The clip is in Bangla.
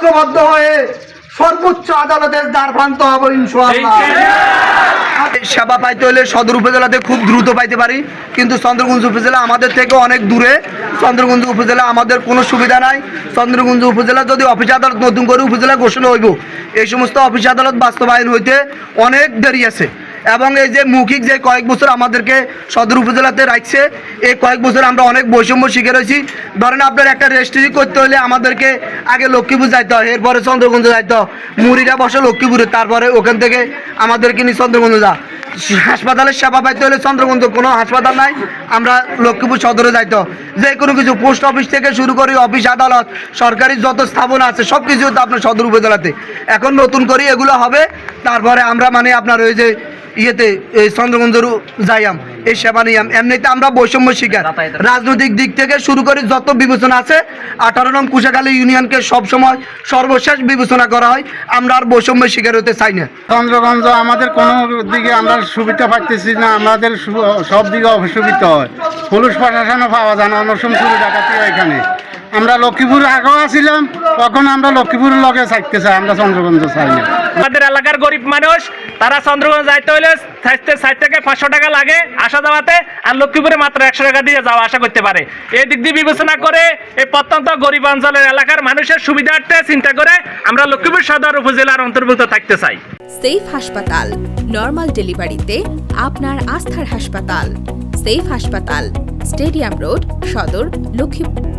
ঐক্যবদ্ধ হয়ে সর্বোচ্চ আদালতের দ্বার প্রান্ত হব ইনশাআল্লাহ। সেবা পাইতে হলে সদর উপজেলাতে খুব দ্রুত পাইতে পারি কিন্তু চন্দ্রগঞ্জ উপজেলা আমাদের থেকে অনেক দূরে। চন্দ্রগঞ্জ উপজেলা আমাদের কোনো সুবিধা নাই। চন্দ্রগঞ্জ উপজেলা যদি অফিস আদালত নতুন করে উপজেলা ঘোষণা হইব এই সমস্ত অফিস আদালত বাস্তবায়ন হইতে অনেক দেরি আছে। এবং এই যে মৌখিক যে কয়েক বছর আমাদেরকে সদর উপজেলাতে রাখছে, এই কয়েক বছর আমরা অনেক বৈষম্য শিখে রয়েছি ধরেন আপনার একটা রেজিস্ট্রি করতে হলে আমাদেরকে আগে লক্ষ্মীপুর যাইতে হয়, এরপরে চন্দ্রগঞ্জ যাইতে হয়। মুড়িটা বসে লক্ষ্মীপুরে, তারপরে ওখান থেকে আমাদেরকে নিয়ে চন্দ্রগঞ্জ যা। হাসপাতালের সেবা পাইতে হলে চন্দ্রগঞ্জ কোনো হাসপাতাল নাই, আমরা লক্ষ্মীপুর সদরে যাইতে। যে কোনো কিছু, পোস্ট অফিস থেকে শুরু করে অফিস, আদালত, সরকারি যত স্থাপনা আছে সব কিছু তো আপনার সদর উপজেলাতে। এখন নতুন করে এগুলো হবে, তারপরে আমরা মানে আপনার ওই যে ইয়েতে এই চন্দ্রগঞ্জেরও যাইয়াম এই সেবা নিয়াম। এমনিতে আমরা বৈষম্য শিকার। রাজনৈতিক দিক থেকে শুরু করে যত বিবেচনা আছে আঠারো নং কুশাখালী ইউনিয়নকে সবসময় সর্বশেষ বিবেচনা করা হয়। আমরা আর বৈষম্য শিকার হতে চাই না। চন্দ্রগঞ্জ আমাদের কোনো দিকে আমরা সুবিধা পাইতেছি না। আমাদের সব দিকে অসুবিধা হয়। পুলিশ প্রশাসনও পাওয়া যায় না। সময় চুরি এখানে। আমরা লক্ষ্মীপুর আগেও আসছিলাম তখন আমরা লক্ষ্মীপুরের লগে চাইতে চাই আমরা চন্দ্রগঞ্জ চাই না। আমাদের এলাকার গরিব মানুষ তারা চন্দ্রগঞ্জ যাইতে হলে সাইতে ষাট থেকে পাঁচশো টাকা লাগে আসা যাওয়াতে আর লক্ষ্মীপুরে মাত্র একশো টাকা দিয়ে যাওয়া আসা করতে পারে। এই দিক দিয়ে বিবেচনা করে এই প্রত্যন্ত গরিব অঞ্চলের এলাকার মানুষের সুবিধার্থে চিন্তা করে আমরা লক্ষ্মীপুর সদর উপজেলার অন্তর্ভুক্ত থাকতে চাই। সেফ হাসপাতাল নর্মাল ডেলিভারিতে আপনার আস্থার হাসপাতাল। সেফ হাসপাতাল স্টেডিয়াম রোড সদর লক্ষ্মীপুর।